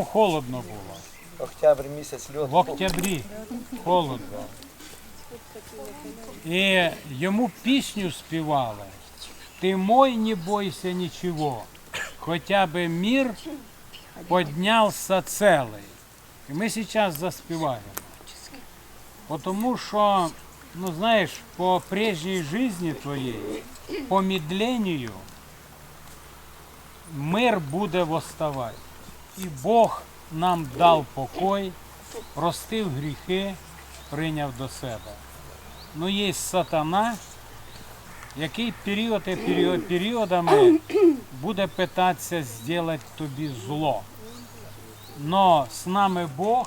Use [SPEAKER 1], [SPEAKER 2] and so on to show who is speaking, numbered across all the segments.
[SPEAKER 1] йому холодно було.
[SPEAKER 2] Октябрь місяць льот.
[SPEAKER 1] В октябрі холодно. І йому пісню співали. Ти мой, не бойся нічого. Хоча би мир піднявся целий. І ми зараз заспіваємо. Тому що, ну знаєш, по прежній житті твоєї, по мідленню, мир буде восставати. І Бог нам дав покой, простив гріхи, прийняв до себе. Ну, є сатана, який період і період, періодами буде питатися зробити тобі зло. Но з нами Бог.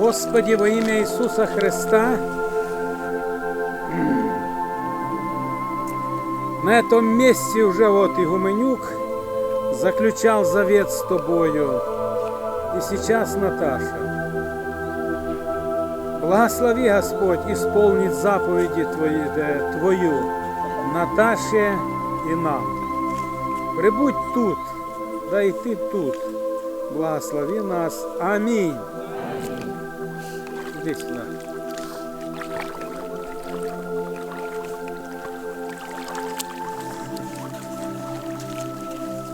[SPEAKER 1] Господи, во ім'я Ісуса Христа, на этом месте уже вот Игуменюк заключал завет с тобою. И сейчас Наташа. Благослови, Господь, исполнить заповеди твои, э, Твою, Наташе и нам. Прибудь тут, да и ты тут. Благослови нас. Аминь. Иди сюда.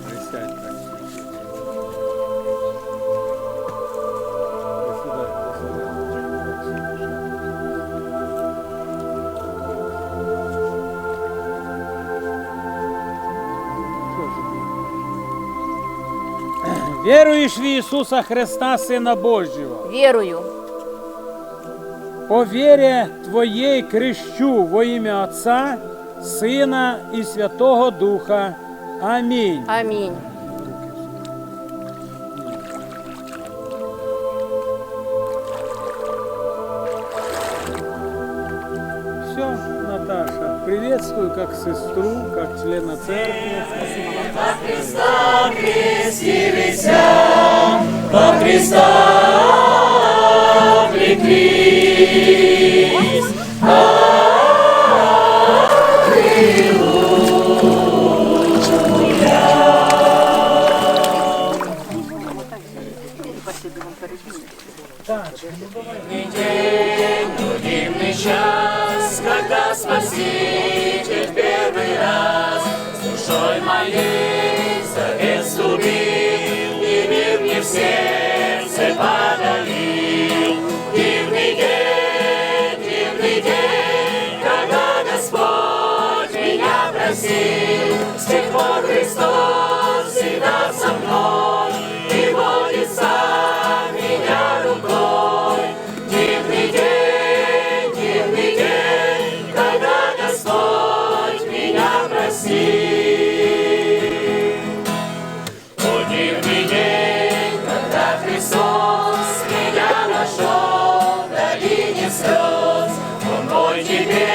[SPEAKER 1] Присядь так. Иди сюда, иди сюда. Віруєш в Ісуса Христа, Сина Божого.
[SPEAKER 3] Вірую.
[SPEAKER 1] По вірі Твоєї крещу во ім'я Отця, Сина і Святого Духа. Амінь.
[SPEAKER 3] Амінь.
[SPEAKER 1] Все, Наташа, приветствую как сестру, как члена церкви.
[SPEAKER 4] Дивный час, когда Спаситель первый раз с душой моей и мир мне в сердце подарил. Дивный день, тех пор Христос всегда со мной и водит сам меня рукой. Дивный день, дивный день, когда Господь меня просил. О, дивный день, когда Христос меня нашел в долине слез. страшусь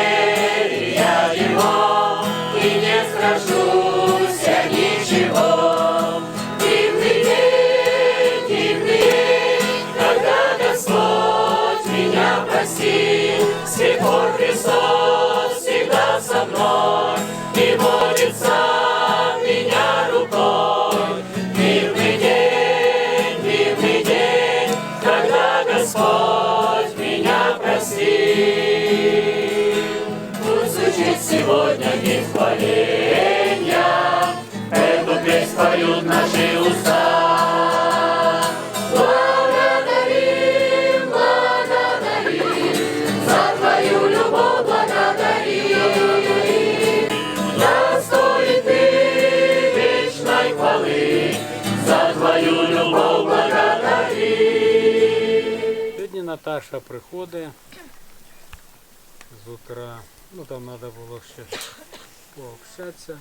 [SPEAKER 4] Пусть звучит сегодня гимн хваления, Эту песнь поют наши уста. Благодарим, благодарим, За твою любовь благодарим. Достоин ты вечной хвалы, За твою любовь благодарим.
[SPEAKER 1] Сьогодні Наташа приходить з утра. Ну там треба було ще пообщатися.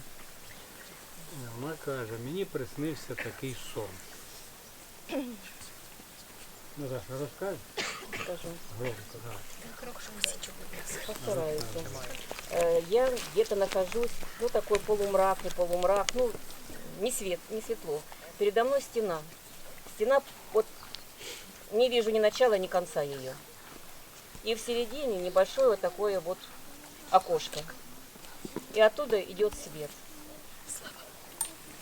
[SPEAKER 1] Вона каже, мені приснився такий сон. Наташа, розкажи?
[SPEAKER 3] Скажу,
[SPEAKER 1] Громко, да.
[SPEAKER 3] постараюсь. Э, Я где-то нахожусь, ну такой полумрак, не полумрак, ну не свет, не светло. Передо мной стена. Стена, вот не вижу ни начала, ни конца ее. И в середине небольшое вот такое вот окошко. И оттуда идет свет.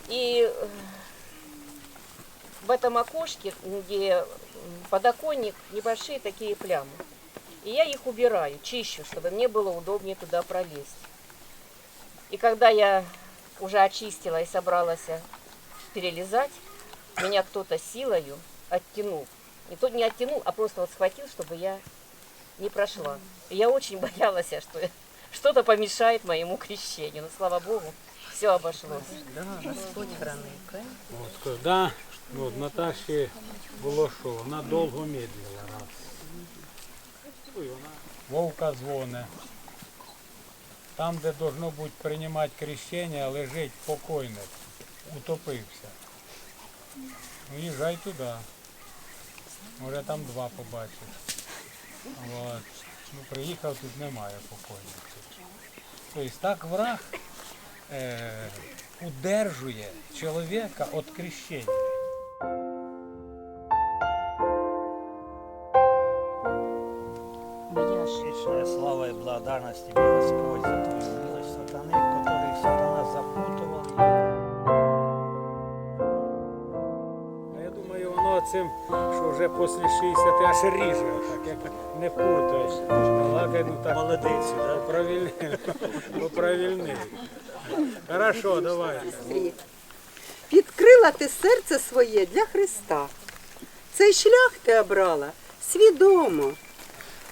[SPEAKER 3] И э, в этом окошке, где подоконник, небольшие такие плямы. И я их убираю, чищу, чтобы мне было удобнее туда пролезть. И когда я уже очистила и собралась перелезать, меня кто-то силою оттянул. Не то не оттянул, а просто вот схватил, чтобы я не прошла. И я очень боялась, что что-то помешает моему крещению. Но слава Богу, все обошлось.
[SPEAKER 1] От, скажу, да, ну, от Наташі було що, вона довго медлила раз. Ну, і вона Вовка дзвоне. Там, де должно бути приймати крещення, лежить покойник, утопився. Ну, їжджай туди. Може там два побачиш. От. Ну, приїхав, тут немає покойників. Тобто так враг е, удержує чоловіка від крещення.
[SPEAKER 2] Вечная слава и благодарность тебе, Господь, за твою милость сатаны,
[SPEAKER 1] цим, що вже після 60 аж ріже, так, як не путаєш. Лакай, ну так.
[SPEAKER 2] Молодець, да?
[SPEAKER 1] Поправильни. Поправильни. Хорошо, давай.
[SPEAKER 5] Відкрила ти серце своє для Христа. Цей шлях ти обрала свідомо.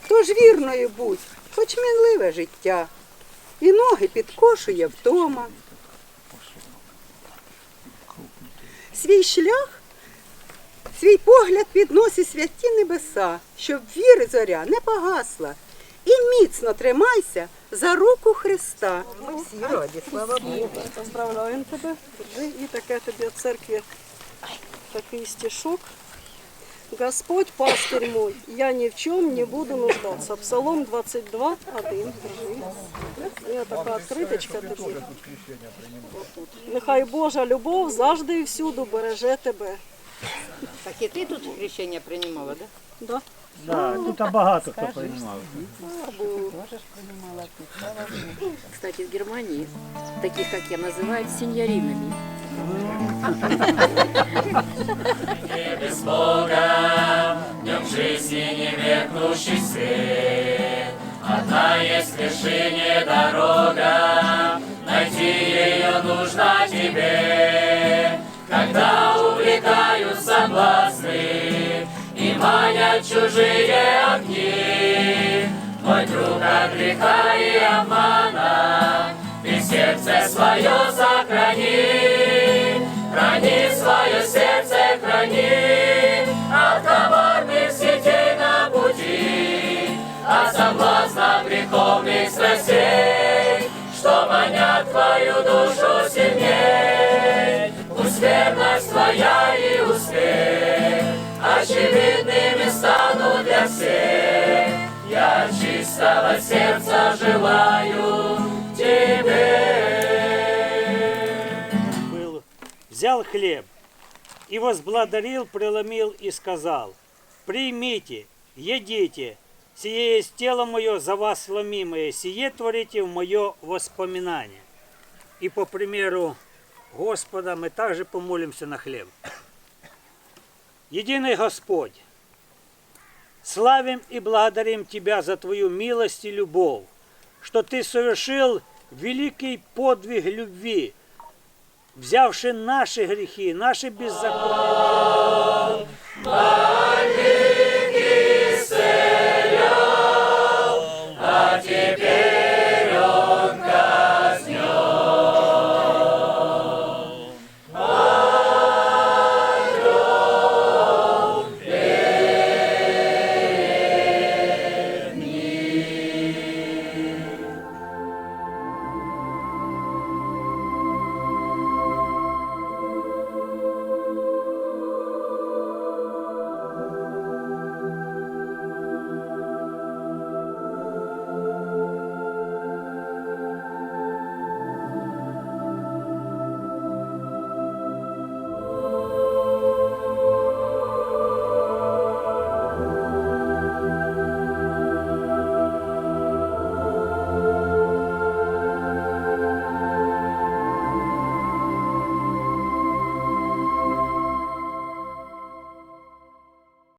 [SPEAKER 5] Тож вірною будь, хоч мінливе життя, і ноги підкошує вдома. Свій шлях, свій погляд підноси святі небеса, щоб віри зоря не погасла. І міцно тримайся за руку Христа.
[SPEAKER 3] Мы все ради, слава Богу.
[SPEAKER 6] Поздравляємо тебе. Держи. І таке тобі від церкви такий стишок. Господь пастырь мой, я ни в чем не буду нуждаться. Псалом 22, 1. Держи. І така откриточка тобі. Нехай Божа любов завжди і всюду береже тебе.
[SPEAKER 7] Так і ти тут хрещення приймала, да?
[SPEAKER 6] Да?
[SPEAKER 2] Да, тут багато хто приймав.
[SPEAKER 7] Кстати, в Германии таких, как я, называют сеньоринами.
[SPEAKER 4] без Бога, в нем жизни не меркнущий свет. Одна есть вершине дорога, найти ее нужно тебе. Когда увлекают соблазны и манят чужие огни, мой друг от греха и обмана, ты сердце свое сохрани, храни свое сердце, храни от коварных сетей на пути, от соблазна греховных страстей, что манят твою душу сильней. Очевидными станут для всех. Я чистого сердца желаю тебе.
[SPEAKER 1] взял хлеб и возблагодарил, преломил и сказал, «Примите, едите, сие есть тело мое за вас ломимое, сие творите в мое воспоминание». И по примеру Господа мы также помолимся на хлеб. Единый Господь, славим и благодарим Тебя за Твою милость и любовь, что Ты совершил великий подвиг любви, взявши наши грехи, наши беззакония.